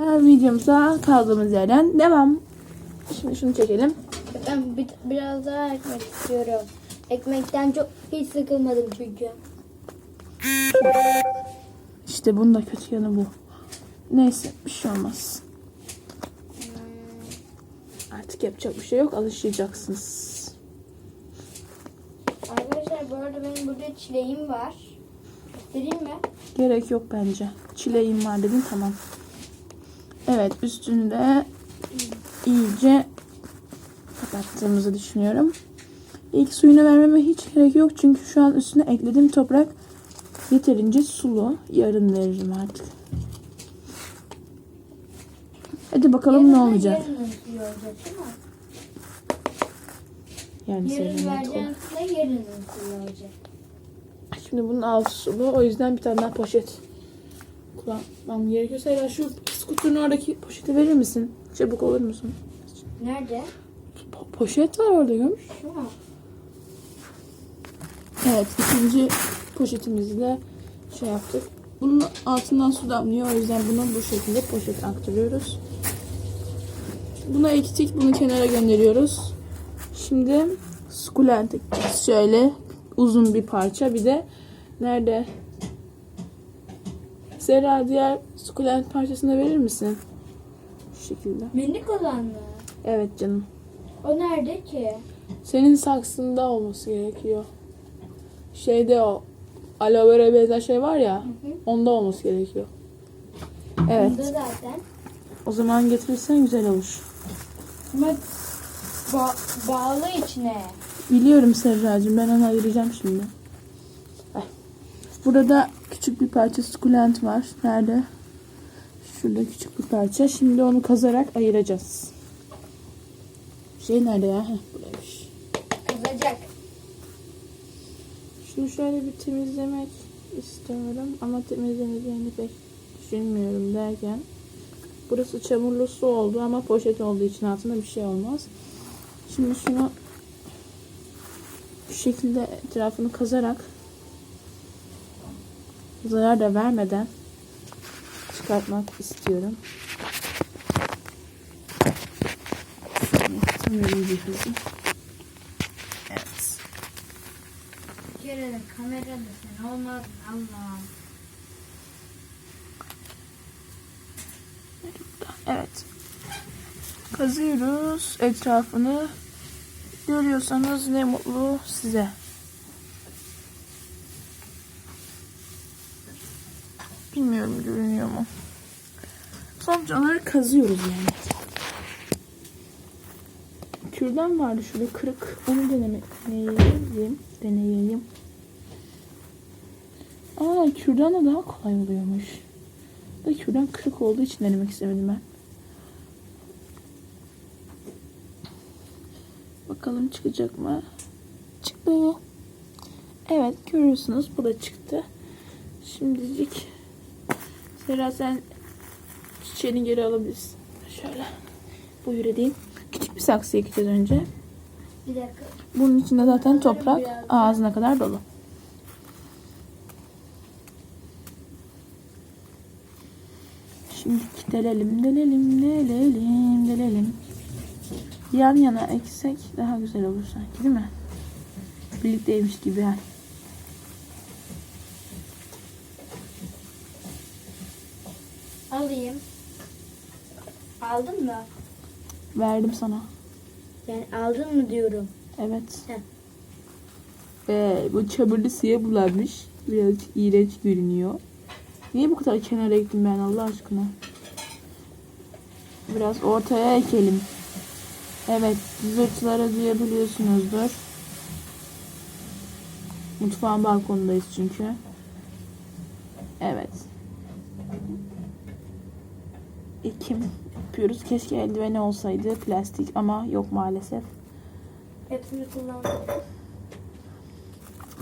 Videomuza kaldığımız yerden devam. Şimdi şunu çekelim. Ben bir- biraz daha ekmek istiyorum. Ekmekten çok hiç sıkılmadım çünkü. İşte bunun da kötü yanı bu. Neyse bir şey olmaz. Artık yapacak bir şey yok. Alışacaksınız. Arkadaşlar bu arada benim burada çileğim var. Göstereyim mi? Gerek yok bence. Çileğim var dedin tamam. Evet üstünü de iyice kapattığımızı düşünüyorum. İlk suyunu vermeme hiç gerek yok. Çünkü şu an üstüne eklediğim toprak yeterince sulu. Yarın veririm artık. Hadi bakalım ne Yarın da olacak. Yarın Yarın vereceğim size suyu olacak. Şimdi bunun altı sulu. O yüzden bir tane daha poşet kullanmam gerekiyor. Seyra şu skuterın oradaki poşeti verir misin? Çabuk olur musun? Nerede? Po- poşet var orada görmüş. Şu mu? Evet ikinci poşetimizi de şey yaptık. Bunun altından su damlıyor. O yüzden bunu bu şekilde poşet aktarıyoruz. Buna ektik. Bunu kenara gönderiyoruz. Şimdi sukulent. Şöyle uzun bir parça. Bir de nerede? Zera diğer sukulent parçasını verir misin? Şu şekilde. Minik olan mı? Evet canım. O nerede ki? Senin saksında olması gerekiyor. Şeyde o aloe vera benzer şey var ya. hı. Onda olması gerekiyor. Evet. Bunda zaten. O zaman getirirsen güzel olur. Ama ba- bağlı içine. Biliyorum Serracığım. Ben onu ayıracağım şimdi. Burada küçük bir parça sukulent var. Nerede? Şurada küçük bir parça. Şimdi onu kazarak ayıracağız. Şey nerede ya? Heh, buradaymış. Kızacak. Şunu şöyle bir temizlemek istiyorum ama temizlemeyeceğini pek düşünmüyorum derken burası çamurlu su oldu ama poşet olduğu için altında bir şey olmaz. Şimdi şunu bu şekilde etrafını kazarak zarar da vermeden çıkartmak istiyorum. Bir hızı. Evet. De kamerada sen olmaz Allah'ım. Evet. Kazıyoruz etrafını. Görüyorsanız ne mutlu size. Bilmiyorum görünüyor mu? Sonuç olarak kazıyoruz yani. Kürdan vardı şurada kırık. Onu deneyeyim. Deneyeyim. Aa kürdanla daha kolay oluyormuş. Da kürdan kırık olduğu için denemek istemedim ben. Bakalım çıkacak mı? Çıktı. Evet görüyorsunuz bu da çıktı. Şimdilik Sera sen çiçeğini geri alabilirsin. Şöyle. Buyur edeyim. Küçük bir saksı ekeceğiz önce. Bir dakika. Bunun içinde zaten toprak ağzına kadar dolu. Şimdi delelim, delelim, delelim, delelim. Yan yana eksek daha güzel olur sanki değil mi? Birlikteymiş gibi yani. Alayım. Aldın mı? Verdim sana. Yani aldın mı diyorum. Evet. Heh. Ee, bu çamurlu suya bulanmış. Biraz iğrenç görünüyor. Niye bu kadar kenara ektim ben Allah aşkına? Biraz ortaya ekelim. Evet, zırtları duyabiliyorsunuzdur. Mutfağın balkonundayız çünkü. Evet. Ekim yapıyoruz. Keşke eldiveni olsaydı plastik ama yok maalesef. Hepsini kullandım.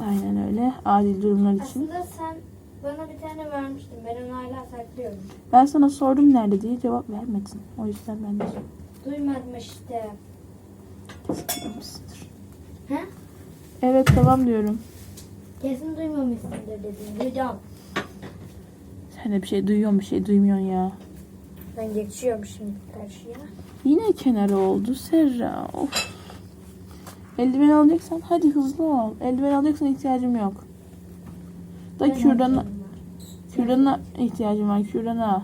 Aynen öyle. Adil durumlar için. Aslında sen bana bir tane vermiştin. Ben onu hala saklıyorum. Ben sana sordum nerede diye cevap vermedin. O yüzden ben de Duymadım işte. sormuşsundur. He? Evet tamam diyorum. Kesin duymamışsındır dedim. Duydum. Sen de bir şey duyuyorsun bir şey duymuyorsun ya. Ben geçiyorum şimdi karşıya. Yine kenarı oldu Serra. Of. Eldiven alacaksan hadi hızlı ol. Eldiven alacaksan ihtiyacım yok. Da Ben kürdana, kürdana ihtiyacım var. Kürdana.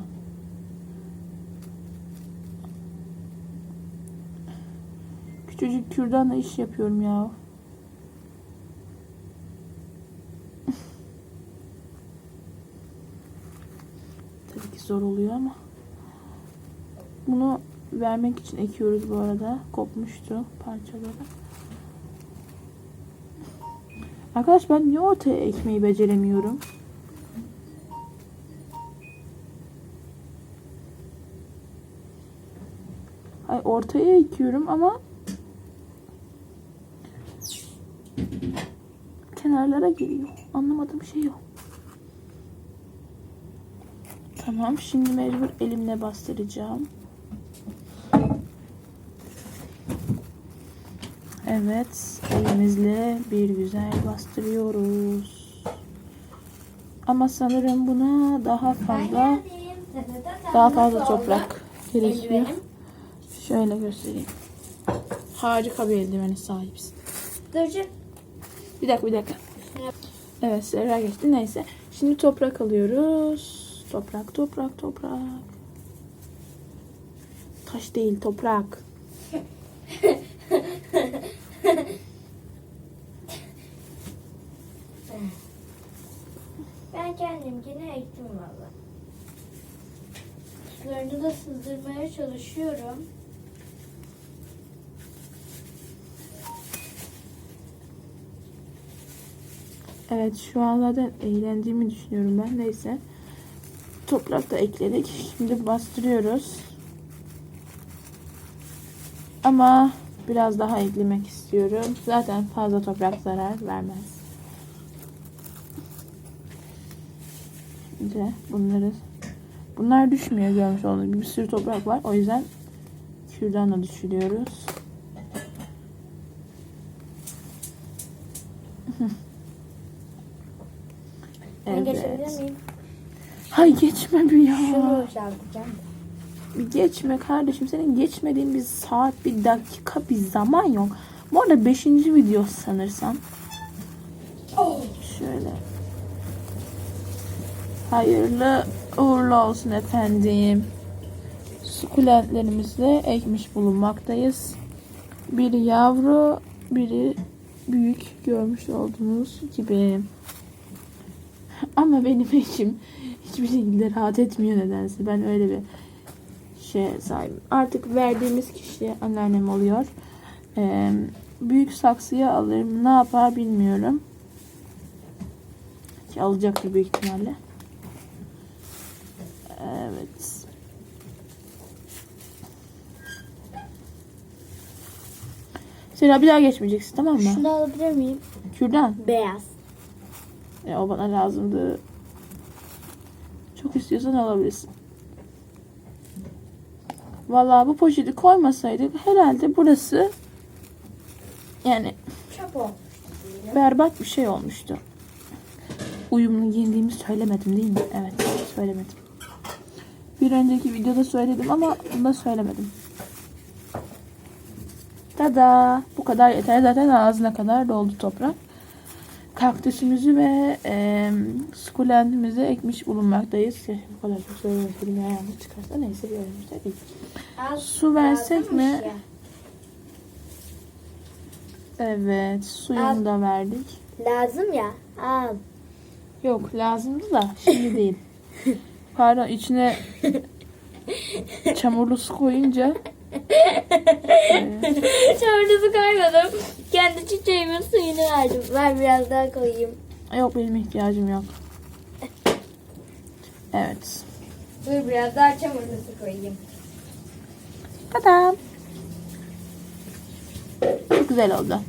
Küçücük kürdanla iş yapıyorum ya. Tabii ki zor oluyor ama. Bunu vermek için ekiyoruz bu arada. Kopmuştu parçaları. Arkadaş ben niye ortaya ekmeği beceremiyorum? Ay ortaya ekiyorum ama kenarlara geliyor. Anlamadığım şey yok. Tamam şimdi mecbur elimle bastıracağım. Evet, elimizle bir güzel bastırıyoruz. Ama sanırım buna daha fazla daha fazla toprak gerekiyor. Şöyle göstereyim. Harika bir eldivene sahipsin. Duracak. Bir dakika bir dakika. Evet Serra geçti neyse. Şimdi toprak alıyoruz. Toprak toprak toprak. Taş değil toprak. Ben kendimkini ektim valla. Sularını da sızdırmaya çalışıyorum. Evet şu an zaten eğlendiğimi düşünüyorum ben. Neyse. Toprak da ekledik. Şimdi bastırıyoruz. Ama biraz daha eklemek istiyorum. Zaten fazla toprak zarar vermez. Şimdi bunları bunlar düşmüyor görmüş olduğunuz gibi bir sürü toprak var. O yüzden kürdanla düşürüyoruz. Ben geçebilir miyim? Hay geçme bir ya. Şunu. Bir geçme kardeşim. Senin geçmediğin bir saat, bir dakika, bir zaman yok. Bu arada 5. video sanırsam. Şöyle. Hayırlı uğurlu olsun efendim. Sukulentlerimizi de ekmiş bulunmaktayız. Biri yavru, biri büyük görmüş olduğunuz gibi. Ama benim eşim hiçbir şekilde rahat etmiyor nedense. Ben öyle bir şeye sahibim. Artık verdiğimiz kişi anneannem oluyor. Ee, büyük saksıya alırım. Ne yapar bilmiyorum. Ki alacaktır büyük ihtimalle. Evet. Sera bir daha geçmeyeceksin tamam mı? Şunu alabilir miyim? Kürdan. Beyaz. E, o bana lazımdı. Çok istiyorsan alabilirsin. Vallahi bu poşeti koymasaydık herhalde burası yani Çöp berbat bir şey olmuştu. Uyumlu giyindiğimi söylemedim değil mi? Evet söylemedim. Bir önceki videoda söyledim ama bunda söylemedim. Tada! Bu kadar yeter. Zaten ağzına kadar doldu toprak. Kaktüsümüzü ve e, sukulentimizi ekmiş bulunmaktayız. Keşke bu kadar çok ya yanlış çıkarsa. Neyse bir önümüzde değil. Az Su versek mi? ya. Evet suyunu da verdik. Lazım ya. Al. Yok lazımdı da şimdi değil. Pardon içine çamurlu su koyunca Çorlusu koymadım. Kendi çiçeğimin suyunu verdim. Ver biraz daha koyayım. yok benim ihtiyacım yok. Evet. Dur biraz daha çamurlusu koyayım. Tada. Çok güzel oldu.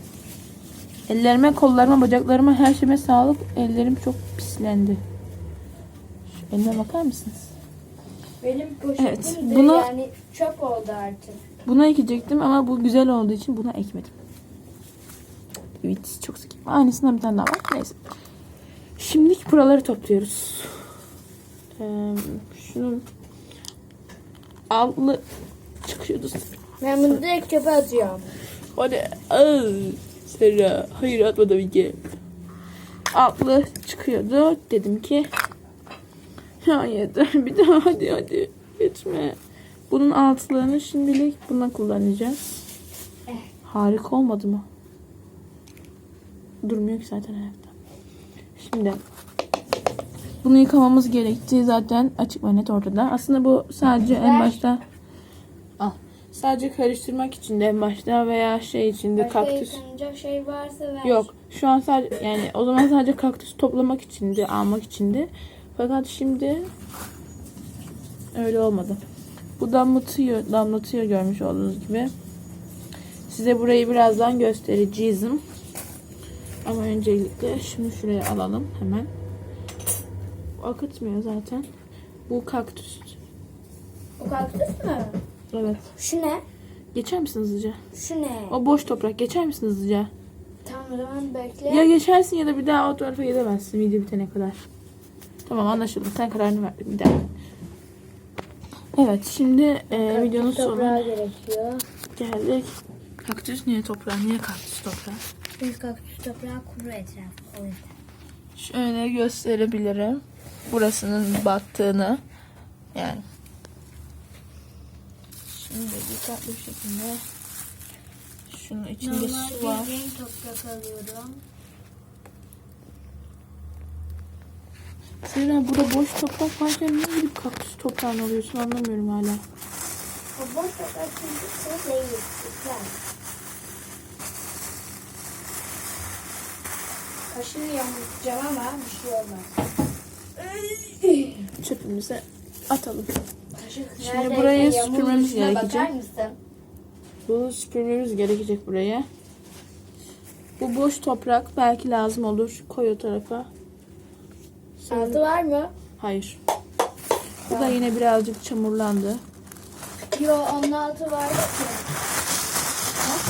Ellerime, kollarıma, bacaklarıma, her şeyime sağlık. Ellerim çok pislendi. Şu elime bakar mısınız? Benim poşetim Evet, de buna- yani çöp oldu artık. Buna ekecektim ama bu güzel olduğu için buna ekmedim. Evet çok sıkı. Aynısından bir tane daha var. Neyse. Şimdilik buraları topluyoruz. Ee, şunu altlı çıkıyordu. Ben bunu direkt çöpe atıyorum. Hadi. Sera. Hayır atma tabii ki. Altlı çıkıyordu. Dedim ki ya yeter bir daha hadi hadi geçme. Bunun altlarını şimdilik buna kullanacağız. Harika olmadı mı? Durmuyor ki zaten ayakta. Şimdi bunu yıkamamız gerektiği zaten açık ve net ortada. Aslında bu sadece en başta al. Sadece karıştırmak için de en başta veya şey için de Başka kaktüs. yıkanacak şey varsa ver. Yok. Şu an sadece yani o zaman sadece kaktüs toplamak içindi, almak içindi. Fakat şimdi öyle olmadı. Bu damlatıyor, damlatıyor görmüş olduğunuz gibi. Size burayı birazdan göstereceğim. Ama öncelikle şunu şuraya alalım hemen. Bu akıtmıyor zaten. Bu kaktüs. O kaktüs mü? Evet. Şu ne? Geçer misin hızlıca? Şu ne? O boş toprak. Geçer misin hızlıca? Tamam o zaman bekle. Ya geçersin ya da bir daha o tarafa gidemezsin video bitene kadar. Tamam anlaşıldı. Sen kararını ver bir daha. Evet şimdi e, videonun Toprağı sonuna gerekiyor. geldik. Kaktüs niye toprağı? Niye kaktüs toprağı? Biz kaktüs toprağı kuru etraf. O yüzden. Şöyle gösterebilirim. Burasının battığını. Yani. Şimdi dikkatli bir şekilde şunun içinde su var. renk toprak alıyorum. Zira burada boş toprak varken niye gidip kaktüs toprağını alıyorsun anlamıyorum hala. O boş toprak çünkü değil. Güzel. Kaşığı yamultacağım ama bir şey olmaz. Çöpümüze atalım. Kaşık Şimdi yamulmuş. süpürmemiz gerekecek. Bu süpürmemiz gerekecek buraya. Bu boş toprak belki lazım olur. Koy o tarafa. Altı var mı? Hayır. Bu da yine birazcık çamurlandı. Yo onun altı var ki.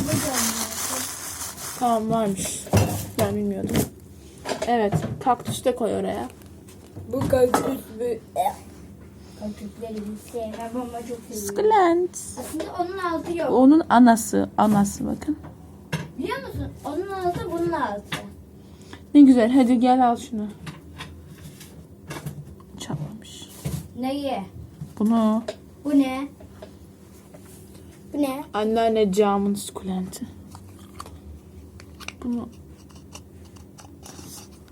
Nasıl? Tamam varmış. Ben bilmiyordum. Evet. Kaktüs de koy oraya. Bu kaktüs mü? Kaktüsleri hiç sevmem ama çok seviyorum. Sklent. Aslında onun altı yok. Onun anası. Anası bakın. Biliyor musun? Onun altı bunun altı. Ne güzel. Hadi gel al şunu. Neyi? Bunu Bu ne? Bu ne? anneanne camın sukulenti. Bunu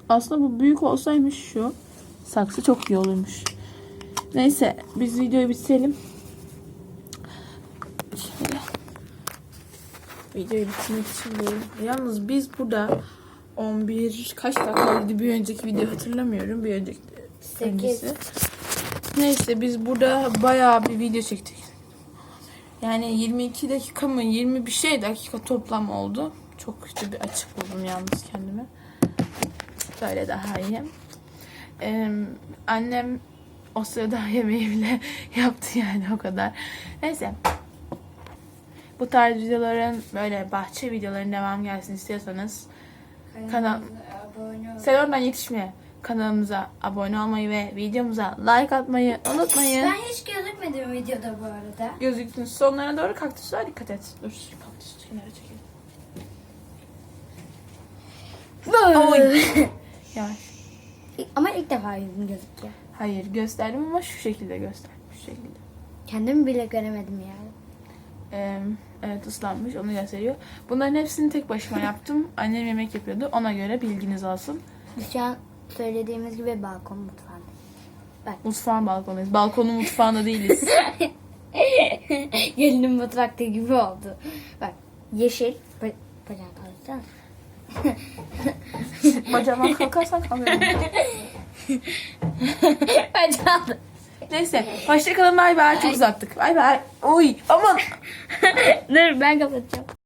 aslında bu büyük olsaymış şu saksı çok iyi olurmuş. Neyse biz videoyu bitirelim. Şöyle. Videoyu bitirmek için böyle. Yalnız biz burada 11 kaç dakikaydı bir önceki video hatırlamıyorum. Bir önceki Sekiz. öncesi. Neyse biz burada bayağı bir video çektik. Yani 22 dakika mı 20 bir şey dakika toplam oldu. Çok kötü bir açık buldum yalnız kendime. Böyle daha iyi. Ee, annem o sırada yemeği bile yaptı yani o kadar. Neyse. Bu tarz videoların böyle bahçe videoların devam gelsin istiyorsanız Kanal- sen oradan yetişme. Kanalımıza abone olmayı ve videomuza like atmayı unutmayın. Ben hiç gözükmedim videoda bu arada. Gözüktün. Sonlarına doğru kaktüsler dikkat et. Dur kaktüsü kenara çekelim. Oy. Yavaş. Ama ilk defa yüzüm gözüküyor. Hayır gösterdim ama şu şekilde göster. Şu şekilde. Kendimi bile göremedim yani. Ee, evet ıslanmış onu gösteriyor. Bunların hepsini tek başıma yaptım. Annem yemek yapıyordu. Ona göre bilginiz olsun. Şu an söylediğimiz gibi balkon mutfağında. Mutfağın balkonundayız. Balkonun mutfağında değiliz. Gelinin mutfakta gibi oldu. Bak yeşil. Ba- Bacak alsana. Bacağıma kalkarsan kameram. Bacak Neyse. Hoşçakalın. Bay bay. Çok uzattık. Bay bay. Oy. Aman. Dur ben kapatacağım.